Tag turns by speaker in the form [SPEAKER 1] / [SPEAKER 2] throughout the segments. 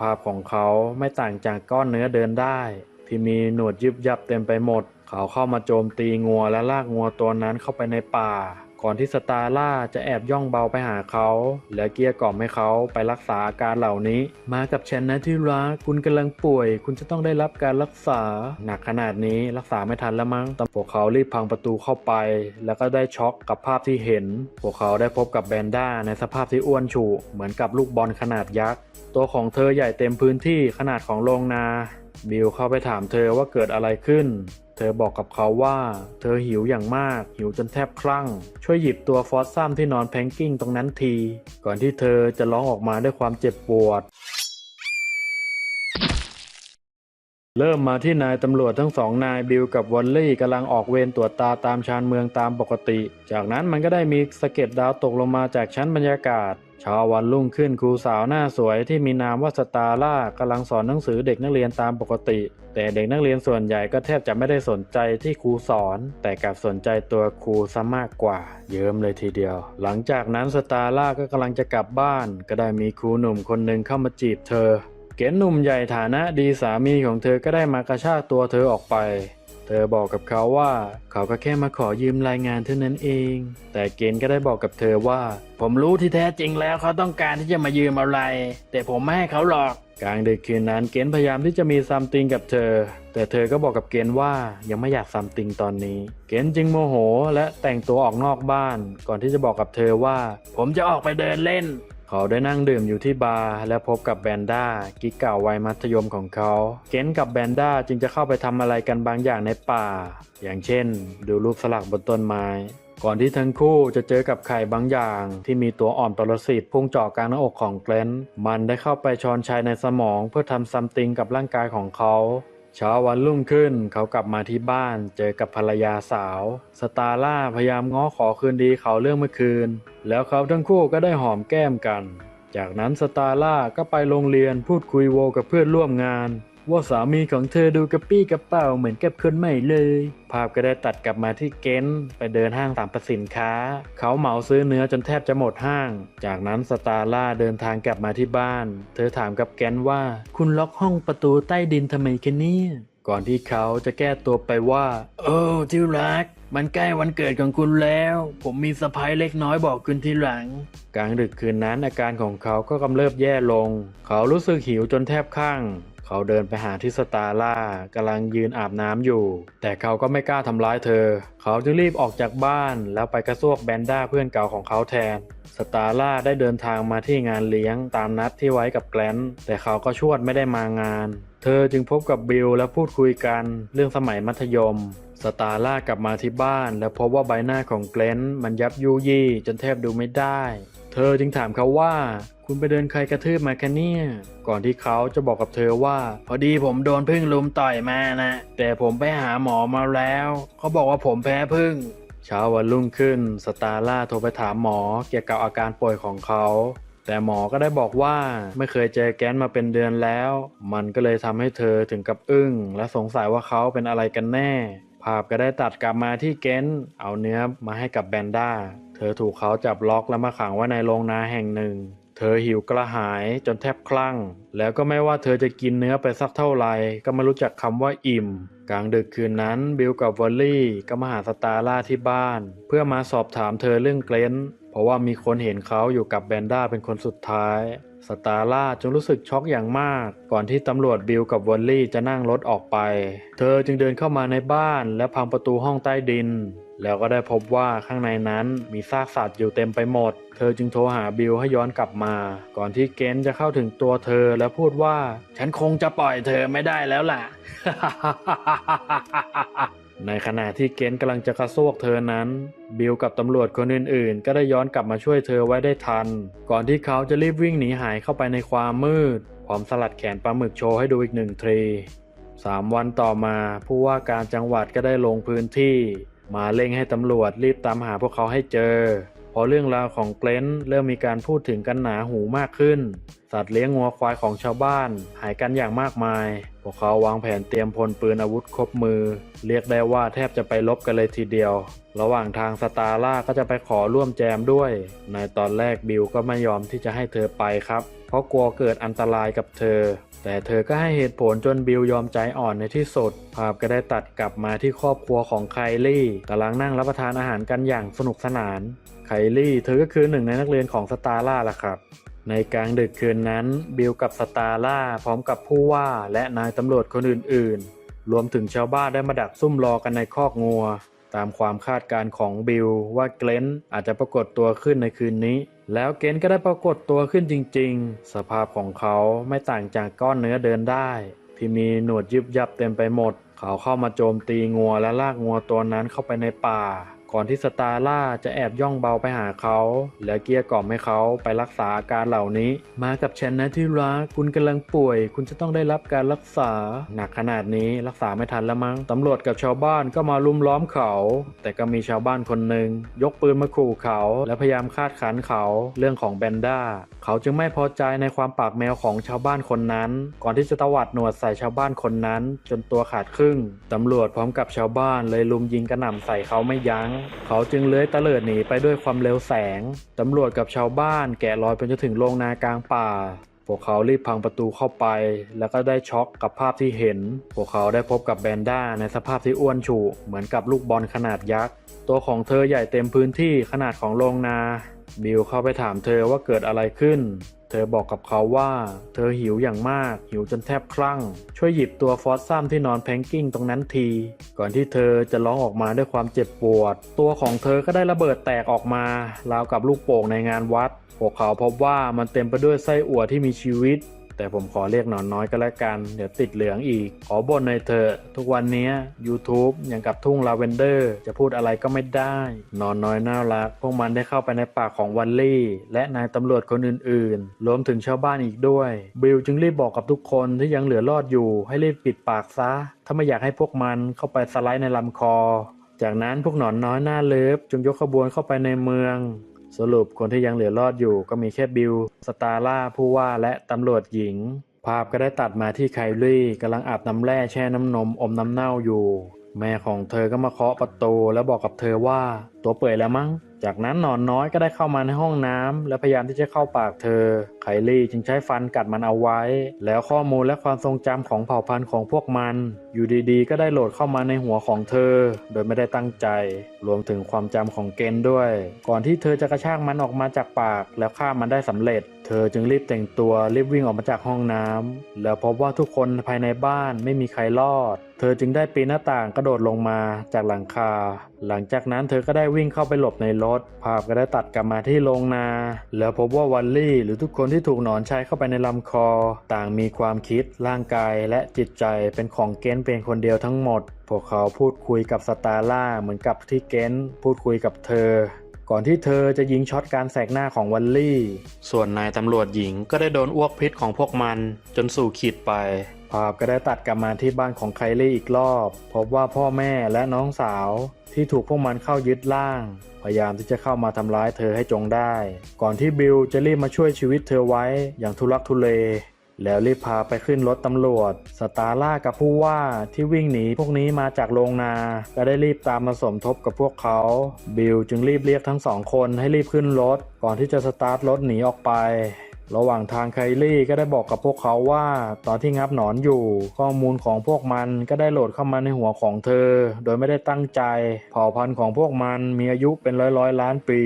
[SPEAKER 1] ภาพของเขาไม่ต่างจากก้อนเนื้อเดินได้ ที่มีหนวดยึบยับเต็มไปหมด เขาเข้ามาโจมตีงัวและลากงัวตัวนั้นเข้าไปในป่า ก่อนที่สตาร่าจะแอบย่องเบาไปหาเขา และเกลี้ยกล่อมให้เขาไปรักษาอาการเหล่านี้ มากับฉันนะที่รัก คุณกำลังป่วย คุณจะต้องได้รับการรักษา หนักขนาดนี้รักษาไม่ทันแล้วมั้งตำพวกเขารีบพังประตูเข้าไป แล้วก็ได้ช็อกกับภาพที่เห็น พวกเขาได้พบกับแบนด้าในสภาพที่อ้วนฉุเหมือนกับลูกบอลขนาดยักษ์ ตัวของเธอใหญ่เต็มพื้นที่ขนาดของโรงนา บิลเข้าไปถามเธอว่าเกิดอะไรขึ้น เธอบอกกับเขาว่า เธอหิวอย่างมาก หิวจนแทบคลั่ง ช่วยหยิบตัวฟอสซัมที่นอนแพงกิ้งตรงนั้นที ก่อนที่เธอจะร้องออกมาด้วยความเจ็บปวด เริ่มมาที่นายตำรวจทั้งสองนายบิลกับวอลลี่กำลังออกเวรตรวจตาตามชานเมืองตามปกติ จากนั้นมันก็ได้มีสะเก็ดดาวตกลงมาจากชั้นบรรยากาศเช้าวันรุ่งขึ้นครูสาวหน้าสวยที่มีนามว่าสตาร่ากำลังสอนหนังสือเด็กนักเรียนตามปกติ แต่เด็กนักเรียนส่วนใหญ่ก็แทบจะไม่ได้สนใจที่ครูสอน แต่กลับสนใจตัวครูซะมากกว่า เยิ้มเลยทีเดียว หลังจากนั้นสตาร่าก็กำลังจะกลับบ้าน ก็ได้มีครูหนุ่มคนหนึ่งเข้ามาจีบเธอ เกณฑ์หนุ่มใหญ่ฐานะดีสามีของเธอก็ได้มากระชากตัวเธอออกไป เธอบอกกับเขาว่าเขาก็แค่มาขอยืมรายงานเท่านั้นเอง แต่เกณฑ์ก็ได้บอกกับเธอว่า ผมรู้ที่แท้จริงแล้วเขาต้องการที่จะมายืมอะไร แต่ผมไม่ให้เขาหรอก กลางดึกคืนนั้นเกณฑ์พยายามที่จะมีซัมติงกับเธอ แต่เธอก็บอกกับเกณฑ์ว่ายังไม่อยากซัมติงตอนนี้ เกณฑ์จึงโมโห และแต่งตัวออกนอกบ้าน ก่อนที่จะบอกกับเธอว่า ผมจะออกไปเดินเล่น เขาได้นั่งดื่มอยู่ที่บาร์และพบกับแบนด้ากิ๊กเก่าวัยมัธยมของเขา เกนกับแบนด้าจึงจะเข้าไปทำอะไรกันบางอย่างในป่า อย่างเช่น ดูรูปสลักบนต้นไม้ ก่อนที่ทั้งคู่จะเจอกับไข่บางอย่าง ที่มีตัวอ่อนปรสิตพุ่งเจาะกลางหน้าอกของเกนมันได้เข้าไปชอนชัยในสมองเพื่อทำซัมติงกับร่างกายของเขา เช้าวันรุ่งขึ้นเขากลับมาที่บ้านเจอกับภรรยาสาว สตาร่าพยายามง้อขอคืนดีเขาเรื่องเมื่อคืน แล้วเขาทั้งคู่ก็ได้หอมแก้มกัน จากนั้นสตาร่าก็ไปโรงเรียนพูดคุยโวกับเพื่อนร่วมงาน ว่าสามีของเธอดูกระปี้กระเป๋าเหมือนกับคนใหม่เลย ภาพก็ได้ตัดกลับมาที่เกนต์ไปเดินห้างสรรพสินค้า เขาเหมาซื้อเนื้อจนแทบจะหมดห้าง จากนั้นสตาร่าเดินทางกลับมาที่บ้าน เธอถามกับเกนต์ว่า คุณล็อกห้องประตูใต้ดินทำไมกันเนี่ยก่อนที่เขาจะแก้ตัวไปว่า โอ้ที่รัก มันใกล้วันเกิดของคุณแล้ว ผมมีสะพายเล็กน้อยบอกคุณทีหลัง กลางดึกคืนนั้นอาการของเขาก็กำเริบแย่ลง เขารู้สึกหิวจนแทบคลั่ง เขาเดินไปหาที่สตาร่ากำลังยืนอาบน้ำอยู่ แต่เขาก็ไม่กล้าทำร้ายเธอ เขาจึงรีบออกจากบ้านแล้วไปกระซวกแบนด้าเพื่อนเก่าของเขาแทน สตาร่าได้เดินทางมาที่งานเลี้ยงตามนัดที่ไว้กับแกลนแต่เขาก็ชวดไม่ได้มางาน เธอจึงพบกับบิลและพูดคุยกันเรื่องสมัยมัธยมสตาร่ากลับมาที่บ้าน แล้วพบว่าใบหน้าของเกลนมันยับยุยี่จนแทบดูไม่ได้ เธอจึงถามเขาว่า คุณไปเดินใครกระทืบมาคะเนี่ย ก่อนที่เขาจะบอกกับเธอว่า พอดีผมโดนพึ่งลุมต่อยมานะแต่ผมไปหาหมอมาแล้ว เขาบอกว่าผมแพ้พึ่งเช้าวันรุ่งขึ้น สตาร่าโทรไปถามหมอเกี่ยวกับอาการป่วยของเขา แต่หมอก็ได้บอกว่าไม่เคยเจอแก๊นมาเป็นเดือนแล้ว มันก็เลยทำให้เธอถึงกับอึ้ง และสงสัยว่าเขาเป็นอะไรกันแน่ ภาพก็ได้ตัดกลับมาที่เกนเอาเนื้อมาให้กับแบนด้า เธอถูกเขาจับล็อกและมาขังไว้ในโรงนาแห่งหนึ่ง เธอหิวกระหายจนแทบคลั่ง แล้วก็ไม่ว่าเธอจะกินเนื้อไปสักเท่าไหร่ก็ไม่รู้จักคำว่าอิ่ม กลางดึกคืนนั้นบิลกับวอลลี่ก็มาหาสตาร่าที่บ้าน เพื่อมาสอบถามเธอเรื่องเกรนเพราะว่ามีคนเห็นเขาอยู่กับแบนด้าเป็นคนสุดท้ายสตาร่าจึงรู้สึกช็อกอย่างมาก ก่อนที่ตำรวจบิลกับวอลลี่จะนั่งรถออกไป เธอจึงเดินเข้ามาในบ้านและพังประตูห้องใต้ดิน แล้วก็ได้พบว่าข้างในนั้นมีซากสัตว์อยู่เต็มไปหมด เธอจึงโทรหาบิลให้ย้อนกลับมา ก่อนที่เกนจะเข้าถึงตัวเธอและพูดว่า ฉันคงจะปล่อยเธอไม่ได้แล้วล่ะ ในขณะที่เกนกำลังจะกระซวกเธอนั้น บิลกับตำรวจคนอื่นๆ ก็ได้ย้อนกลับมาช่วยเธอไว้ได้ทัน ก่อนที่เขาจะรีบวิ่งหนีหายเข้าไปในความมืดพร้อมสลัดแขนปลาหมึกโชว์ให้ดูอีกหนึ่งทรีสามวันต่อมาผู้ว่าการจังหวัดก็ได้ลงพื้นที่ มาเร่งให้ตำรวจรีบตามหาพวกเขาให้เจอ พอเรื่องราวของเกรนเริ่มมีการพูดถึงกันหนาหูมากขึ้น สัตว์เลี้ยงงัวควายของชาวบ้าน หายกันอย่างมากมาย พวกเขาวางแผนเตรียมพลปืนอาวุธครบมือ เรียกได้ว่าแทบจะไปลบกันเลยทีเดียว ระหว่างทางสตาร่าก็จะไปขอร่วมแจมด้วย ในตอนแรกบิลก็ไม่ยอมที่จะให้เธอไปครับ เพราะกลัวเกิดอันตรายกับเธอ แต่เธอก็ให้เหตุผลจนบิลยอมใจอ่อนในที่สุด ภาพก็ได้ตัดกลับมาที่ครอบครัวของไคลี่กำลังนั่งรับประทานอาหารกันอย่างสนุกสนาน ไคลี่เธอก็คือหนึ่งในนักเรียนของสตาร่าล่ะครับในกลางดึกคืนนั้น บิลกับสตาร่าพร้อมกับผู้ว่าและนายตำรวจคนอื่นๆ รวมถึงชาวบ้านได้มาดักซุ่มรอกันในคอกงัว ตามความคาดการณ์ของบิลว่าเกลนอาจจะปรากฏตัวขึ้นในคืนนี้ แล้วเกนก็ได้ปรากฏตัวขึ้นจริง ๆ สภาพของเขาไม่ต่างจากก้อนเนื้อเดินได้ ที่มีหนวดยิบยับเต็มไปหมด เขาเข้ามาโจมตีงัวและลากงัวตัวนั้นเข้าไปในป่า ก่อนที่สตาร่าจะแอบย่องเบาไปหาเขา และเกลี้ยกล่อมให้เขาไปรักษาอาการเหล่านี้ มากับฉันนะที่รัก คุณกำลังป่วย คุณจะต้องได้รับการรักษา หนักขนาดนี้รักษาไม่ทันแล้วมั้งตำรวจกับชาวบ้านก็มาลุมล้อมเขา แต่ก็มีชาวบ้านคนหนึ่งยกปืนมาขู่เขา และพยายามคาดขันเขาเรื่องของแบนด้าเขาจึงไม่พอใจในความปากแมวของชาวบ้านคนนั้น ก่อนที่จะตวัดหนวดใส่ชาวบ้านคนนั้น จนตัวขาดครึ่งตำรวจพร้อมกับชาวบ้านเลยลุมยิงกระหน่ำใส่เขาไม่ยัง้งเขาจึงเลื้อยตะเลิดหนีไปด้วยความเร็วแสง ตำรวจกับชาวบ้านแกะรอยไปจนถึงโรงนากลางป่า พวกเขารีบพังประตูเข้าไป แล้วก็ได้ช็อกกับภาพที่เห็น พวกเขาได้พบกับแบนด้าในสภาพที่อ้วนฉุเหมือนกับลูกบอลขนาดยักษ์ ตัวของเธอใหญ่เต็มพื้นที่ขนาดของโรงนา บิลเข้าไปถามเธอว่าเกิดอะไรขึ้น เธอบอกกับเขาว่า เธอหิวอย่างมาก หิวจนแทบคลั่ง ช่วยหยิบตัวฟอสซัมที่นอนแพงกิ้งตรงนั้นที ก่อนที่เธอจะร้องออกมาด้วยความเจ็บปวด ตัวของเธอก็ได้ระเบิดแตกออกมาราวกับลูกโป่งในงานวัดพวกเขาพบว่ามันเต็มไปด้วยไส้อั่วที่มีชีวิต แต่ผมขอเรียกหนอนน้อยก็แล้วกัน เดี๋ยวติดเหลืองอีก ขอบนในอยเถอะทุกวันนี้ YouTube อย่างกับทุ่งลาเวนเดอร์ จะพูดอะไรก็ไม่ได้หนอนน้อยน่ารัก พวกมันได้เข้าไปในปากของวันลี่ และนายตำรวจคนอื่นๆ รวมถึงชาวบ้านอีกด้วย บิลจึงรีบบอกกับทุกคนที่ยังเหลือรอดอยู่ ให้รีบปิดปากซะ ถ้าไม่อยากให้พวกมันเข้าไปสไลด์ในลำคอ จากนั้นพวกหนอนน้อยหน้าเลิฟจึงยกขบวนเข้าไปในเมือง สรุปคนที่ยังเหลือรอดอยู่ก็มีแค่บิล สตาร่าผู้ว่าและตำรวจหญิง ภาพก็ได้ตัดมาที่ไคลี่กำลังอาบน้ำแร่แช่น้ำนมอมน้ำเน่าอยู่ แม่ของเธอก็มาเคาะประตูแล้วบอกกับเธอว่า ตัวเปื่อยแล้วมั้ง จากนั้นหนอนน้อยก็ได้เข้ามาในห้องน้ำและพยายามที่จะเข้าปากเธอ ไคลี่จึงใช้ฟันกัดมันเอาไว้ แล้วข้อมูลและความทรงจำของเผ่าพันธุ์ของพวกมัน อยู่ดีๆ ก็ได้โหลดเข้ามาในหัวของเธอ โดยไม่ได้ตั้งใจ รวมถึงความจำของเกนด้วย ก่อนที่เธอจะกระชากมันออกมาจากปาก แล้วฆ่ามันได้สำเร็จ เธอจึงรีบแต่งตัวรีบวิ่งออกมาจากห้องน้ำแล้วพบว่าทุกคนภายในบ้านไม่มีใครรอด เธอจึงได้ปีนหน้าต่างกระโดดลงมาจากหลังคา หลังจากนั้นเธอก็ได้วิ่งเข้าไปหลบในรถ ภาพก็ได้ตัดกลับมาที่โรงนา แล้วพบว่าวันลี่หรือทุกคนที่ถูกหนอนใช้เข้าไปในลำคอ ต่างมีความคิด ร่างกายและจิตใจเป็นของเกนเพียงคนเดียวทั้งหมด พวกเขาพูดคุยกับสตาร์ล่าเหมือนกับที่เกนพูดคุยกับเธอ ก่อนที่เธอจะยิงช็อตการแสกหน้าของวันลี่ ส่วนนายตำรวจหญิงก็ได้โดนอ้วกพิษของพวกมันจนสู่ขีดไปภาพก็ได้ตัดกลับมาที่บ้านของไคลี่อีกรอบ พบว่าพ่อแม่และน้องสาวที่ถูกพวกมันเข้ายึดร่าง พยายามที่จะเข้ามาทำร้ายเธอให้จงได้ ก่อนที่บิลจะรีบมาช่วยชีวิตเธอไว้อย่างทุลักทุเล แล้วรีบพาไปขึ้นรถตำรวจ สตาร่ากับผู้ว่าที่วิ่งหนีพวกนี้มาจากโรงนา ก็ได้รีบตามมาสมทบกับพวกเขา บิลจึงรีบเรียกทั้งสองคนให้รีบขึ้นรถ ก่อนที่จะสตาร์ทรถหนีออกไป ระหว่างทางไคลี่ก็ได้บอกกับพวกเขาว่า ตอนที่งับหนอนอยู่ ข้อมูลของพวกมันก็ได้โหลดเข้ามาในหัวของเธอ โดยไม่ได้ตั้งใจ เผ่าพันธุ์ของพวกมันมีอายุเป็นร้อยร้อยล้านปี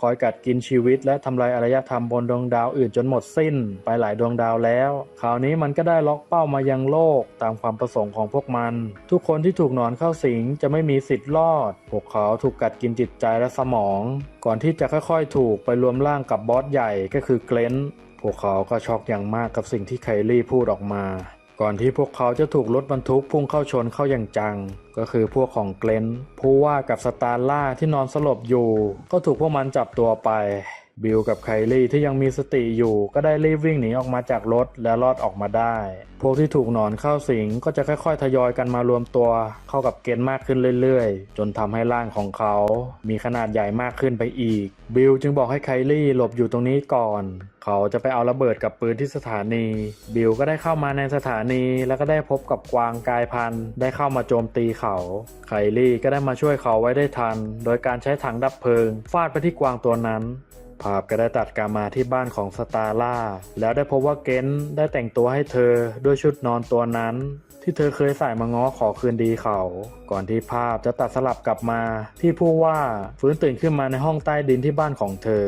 [SPEAKER 1] คอยกัดกินชีวิต และทำลายอารยธรรมบนดวงดาวอื่นจนหมดสิ้น ไปหลายดวงดาวแล้ว คราวนี้มันก็ได้ล็อกเป้ามายังโลกตามความประสงค์ของพวกมัน ทุกคนที่ถูกหนอนเข้าสิงจะไม่มีสิทธิ์รอด พวกเขาถูกกัดกินจิตใจและสมอง ก่อนที่จะค่อย ๆ ถูกไปรวมร่างกับบอสใหญ่ก็คือเกรน พวกเขาก็ช็อกอย่างมากกับสิ่งที่ไคลี่พูดออกมา ก่อนที่พวกเขาจะถูกรถบรรทุกพุ่งเข้าชนเข้าอย่างจัง ก็คือพวกของเกลนผู้ว่ากับสตาร์ล่าที่นอนสลบอยู่ ก็ถูกพวกมันจับตัวไป บิลกับไคลี่ที่ยังมีสติอยู่ก็ได้รีบวิ่งหนีออกมาจากรถและรอดออกมาได้ พวกที่ถูกหนอนเข้าสิงก็จะค่อยๆ ทยอยกันมารวมตัว เข้ากับเกณฑ์มากขึ้นเรื่อยๆ จนทำให้ร่างของเขา มีขนาดใหญ่มากขึ้นไปอีก บิลจึงบอกให้ไคลี่หลบอยู่ตรงนี้ก่อน เขาจะไปเอาระเบิดกับปืนที่สถานี บิลก็ได้เข้ามาในสถานีแล้วก็ได้พบกับกวางกายพันธุ์ได้เข้ามาโจมตีเขา ไคลี่ก็ได้มาช่วยเขาไว้ได้ทัน โดยการใช้ถังดับเพลิง ฟาดไปที่กวางตัวนั้น ภาพก็ได้ตัดกลับมาที่บ้านของสตาร่า แล้วได้พบว่าเกนได้แต่งตัวให้เธอด้วยชุดนอนตัวนั้น ที่เธอเคยใส่มาง้อขอคืนดีเขา ก่อนที่ภาพจะตัดสลับกลับมา ที่ผู้ว่าฟื้นตื่นขึ้นมาในห้องใต้ดินที่บ้านของเธอ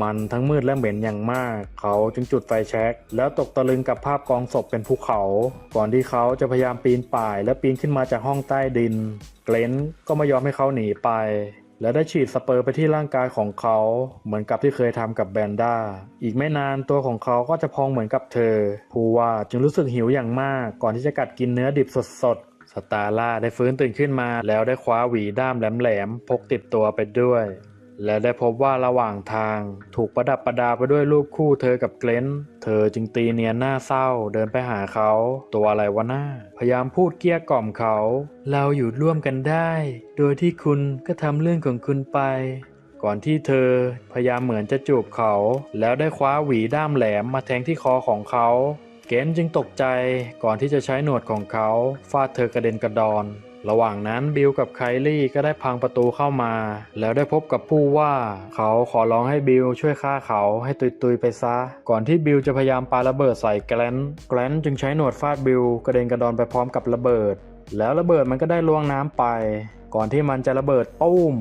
[SPEAKER 1] มันทั้งมืดและเหม็นอย่างมาก เขาจึงจุดไฟแช็กแล้วตกตะลึงกับภาพกองศพเป็นภูเขา ก่อนที่เขาจะพยายามปีนป่าย และปีนขึ้นมาจากห้องใต้ดิน เกรนก็ไม่ยอมให้เขาหนีไป และได้ฉีดสเปอร์ไปที่ร่างกายของเขาเหมือนกับที่เคยทำกับแบนด้า อีกไม่นานตัวของเขาก็จะพองเหมือนกับเธอผู้ว่าจึงรู้สึกหิวอย่างมากก่อนที่จะกัดกินเนื้อดิบสดๆสตาร่าได้ฟื้นตื่นขึ้นมาแล้วได้คว้าหวีด้ามแหลมๆพกติดตัวไปด้วย และได้พบว่าระหว่างทางถูกประดับประดาไปด้วยรูปคู่เธอกับเกลนเธอจึงตีเนียนหน้าเศร้าเดินไปหาเขาตัวอะไรวะหน้า พยายามพูดเกลี้ยกล่อมเขา เราอยู่ร่วมกันได้ โดยที่คุณก็ทำเรื่องของคุณไป ก่อนที่เธอพยายามเหมือนจะจูบเขา แล้วได้คว้าหวีด้ามแหลมมาแทงที่คอของเขา เกนจึงตกใจก่อนที่จะใช้หนวดของเขาฟาดเธอกระเด็นกระดอน ระหว่างนั้นบิลกับไคลี่ก็ได้พังประตูเข้ามา แล้วได้พบกับผู้ว่า เขาขอร้องให้บิลช่วยฆ่าเขาให้ตุยๆไปซะ ก่อนที่บิลจะพยายามปาระเบิดใส่แกลนแกลนจึงใช้หนวดฟาดบิลกระเด็นกระดอนไปพร้อมกับระเบิด แล้วระเบิดมันก็ได้ล่วงน้ำไป ก่อนที่มันจะระเบิดตุ้ม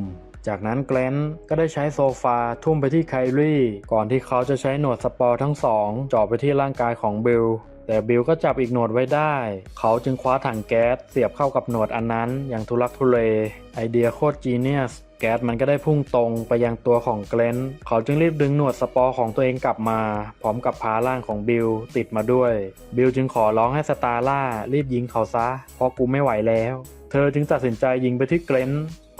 [SPEAKER 1] จากนั้นแกลนก็ได้ใช้โซฟาทุ่มไปที่ไคลี่ก่อนที่เขาจะใช้หนวดสปอร์ทั้งสองจ่อไปที่ร่างกายของบิล แต่บิลก็จับอีกหนวดไว้ได้ เขาจึงคว้าถังแก๊สเสียบเข้ากับหนวดอันนั้น อย่างทุลักทุเล ไอเดียโคตรจีเนียสแก๊สมันก็ได้พุ่งตรงไปยังตัวของเกลนเขาจึงรีบดึงหนวดสปอร์ของตัวเองกลับมา พร้อมกับพาร่างของบิลติดมาด้วย บิลจึงขอร้องให้สตาร่ารีบยิงเขาซะ เพราะกูไม่ไหวแล้ว เธอจึงตัดสินใจยิงไปที่เกลน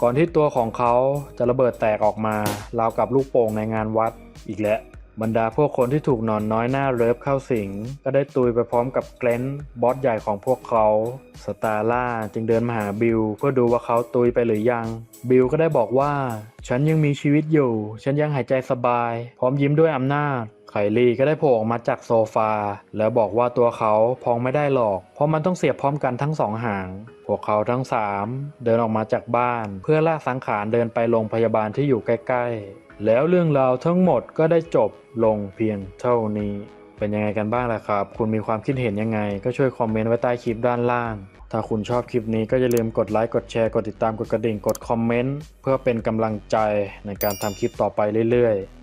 [SPEAKER 1] ก่อนที่ตัวของเขาจะระเบิดแตกออกมาราวกับลูกโป่งในงานวัดอีกแล้ว บรรดาพวกคนที่ถูกนอนน้อยหน้าเลิฟเข้าสิง ก็ได้ตุยไปพร้อมกับเกลนบอสใหญ่ของพวกเขา สตาร่าจึงเดินมาหาบิลเพื่อดูว่าเขาตุยไปหรือยัง บิลก็ได้บอกว่า ฉันยังมีชีวิตอยู่ ฉันยังหายใจสบาย พร้อมยิ้มด้วยอำนาจ ไคลี่ก็ได้โผล่ออกมาจากโซฟา แล้วบอกว่าตัวเขาพองไม่ได้หรอก เพราะมันต้องเสียบพร้อมกันทั้งสองหาง พวกเขาทั้งสามเดินออกมาจากบ้าน เพื่อลากสังขารเดินไปโรงพยาบาลที่อยู่ใกล้ๆ แล้วเรื่องราวทั้งหมดก็ได้จบลงเพียงเท่านี้ เป็นยังไงกันบ้างล่ะครับ คุณมีความคิดเห็นยังไง ก็ช่วยคอมเมนต์ไว้ใต้คลิปด้านล่าง ถ้าคุณชอบคลิปนี้ก็อย่าลืมกดไลค์ กดแชร์ กดติดตาม กดกระดิ่ง กดคอมเมนต์ เพื่อเป็นกำลังใจในการทำคลิปต่อไปเรื่อยๆ